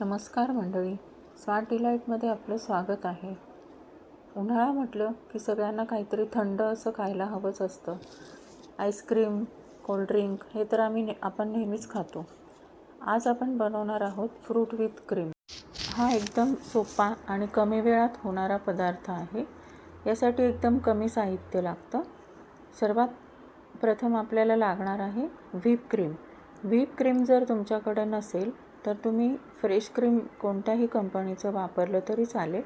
नमस्कार मंडळी. स्वाट डिलाईटमध्ये आपलं स्वागत आहे. उन्हाळा म्हटलं की सगळ्यांना काहीतरी थंड असं खायला हवंच असतं. आईस्क्रीम कोल्ड्रिंक हे तर आम्ही ने आपण नेहमीच खातो. आज आपण बनवणार आहोत फ्रूट विथ क्रीम. हा एकदम सोपा आणि कमी वेळात होणारा पदार्थ आहे. यासाठी एकदम कमी साहित्य लागतं. सर्वात प्रथम आपल्याला लागणार आहे व्हीप क्रीम. व्हीप क्रीम जर तुमच्याकडे नसेल तर तुम्ही फ्रेश क्रीम कोणत्याही कंपनीचं वापरलं तरी चालेल.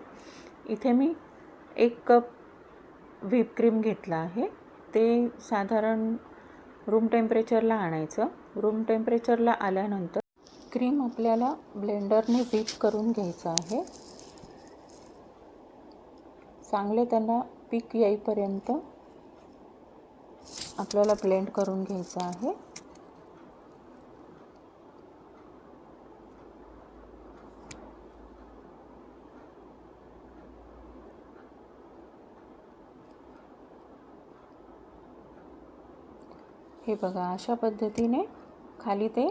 इथे मी एक कप व्हीप क्रीम घेतला आहे. ते साधारण रूम टेम्परेचरला आणायचं. रूम टेम्परेचरला आल्यानंतर क्रीम आपल्याला ब्लेंडरने व्हीप करून घ्यायचं आहे. चांगले त्यांना पीक येईपर्यंत आपल्याला ब्लेंड करून घ्यायचं आहे. हे बघा अशा पद्धतीने खाली ते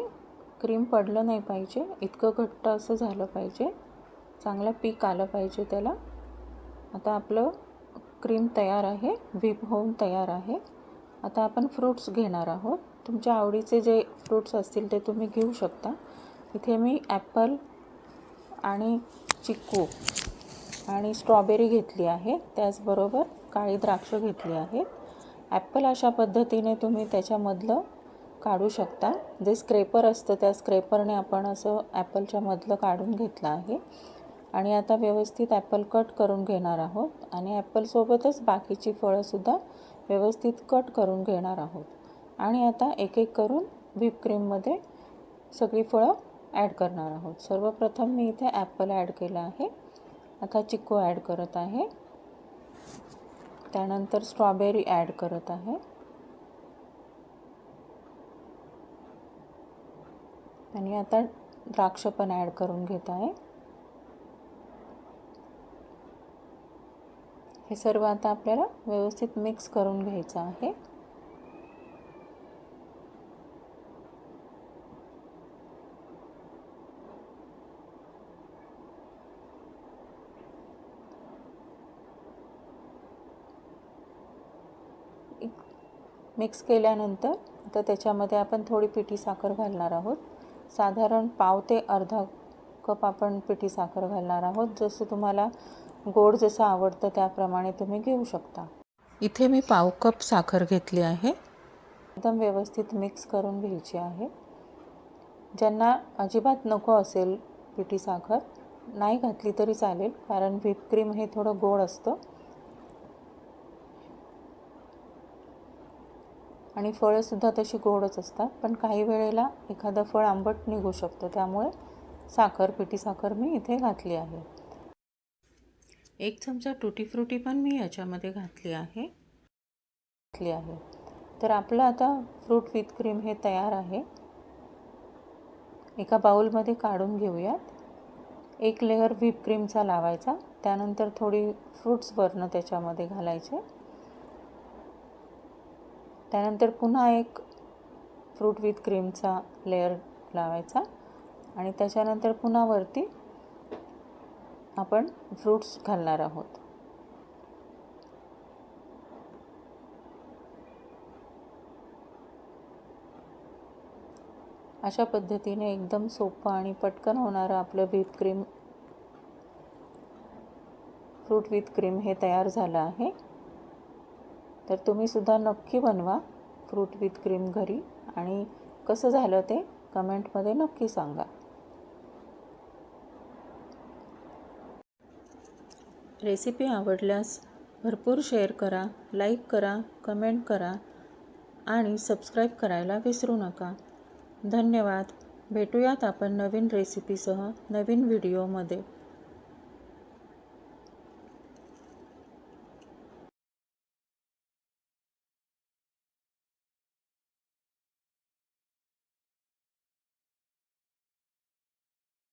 क्रीम पडलं नाही पाहिजे. इतकं घट्ट असं झालं पाहिजे. चांगलं पीक आलं पाहिजे त्याला. आता आपलं क्रीम तयार आहे व्हीप होऊन तयार आहे. आता आपण फ्रूट्स घेणार आहोत. तुमच्या आवडीचे जे फ्रूट्स असतील ते तुम्ही घेऊ शकता. इथे मी ॲपल आणि चिक्कू आणि स्ट्रॉबेरी घेतली आहे. त्याचबरोबर काळी द्राक्ष घेतली आहेत. ॲपल अशा पद्धतीने तुम्ही त्याच्यामधलं काढू शकता. जे स्क्रेपर असतं त्या स्क्रेपरने आपण असं ॲपलच्या मधलं काढून घेतलं आहे. आणि आता व्यवस्थित ॲपल कट करून घेणार आहोत. आणि ॲपलसोबतच बाकीची फळंसुद्धा व्यवस्थित कट करून घेणार आहोत. आणि आता एक एक करून व्हीपक्रीममध्ये सगळी फळं ॲड करणार आहोत. सर्वप्रथम मी इथे ॲपल ॲड केलं आहे. आता चिक्कू ॲड करत आहे. त्यानंतर स्ट्रॉबेरी ॲड करत आहे. आणि आता द्राक्ष पण ॲड करून घेत आहे. हे सर्व आता आपल्याला व्यवस्थित मिक्स करून घ्यायचं आहे. मिक्स केल्यानंतर आता त्याच्यामध्ये आपण थोडी पिठी साखर घालणार आहोत. साधारण पाव ते अर्धा कप आपण पिठी साखर घालणार आहोत. जसं तुम्हाला गोड जसं आवडतं त्याप्रमाणे तुम्ही घेऊ शकता. इथे मी पाव कप साखर घेतली आहे. एकदम व्यवस्थित मिक्स करून घ्यायची आहे. ज्यांना अजिबात नको असेल पिठी साखर नाही घातली तरी चालेल कारण व्हिपक्रीम हे थोडं गोड असतं. आणि फळंसुद्धा तशी गोडच असतात. पण काही वेळेला एखादं फळ आंबट निघू शकतं. त्यामुळे साखर पिठी साखर मी इथे घातली आहे. एक चमचा टुटी फ्रुटी पण मी याच्यामध्ये घातली आहे. घातली आहे. तर आपलं आता फ्रूट विथ क्रीम हे तयार आहे. एका बाउलमध्ये काढून घेऊयात. एक लेअर व्हीप क्रीमचा लावायचा. त्यानंतर थोडी फ्रूट्स वरनं त्याच्यामध्ये घालायचे. त्यानंतर पुन्हा एक फ्रूट विथ क्रीमचा लेअर लावायचा आणि त्याच्यानंतर पुन्हा वरती आपण फ्रूट्स घालणार आहोत. अशा पद्धतीने एकदम सोपं आणि पटकन होणारं आपलं whip cream fruit with cream हे तयार झालं आहे. तर तुम्हीसुद्धा नक्की बनवा फ्रूट विथ क्रीम घरी. आणि कसं झालं ते कमेंटमध्ये नक्की सांगा. रेसिपी आवडल्यास भरपूर शेअर करा लाईक करा कमेंट करा आणि सबस्क्राईब करायला विसरू नका. धन्यवाद. भेटूयात आपण नवीन रेसिपीसह नवीन व्हिडिओमध्ये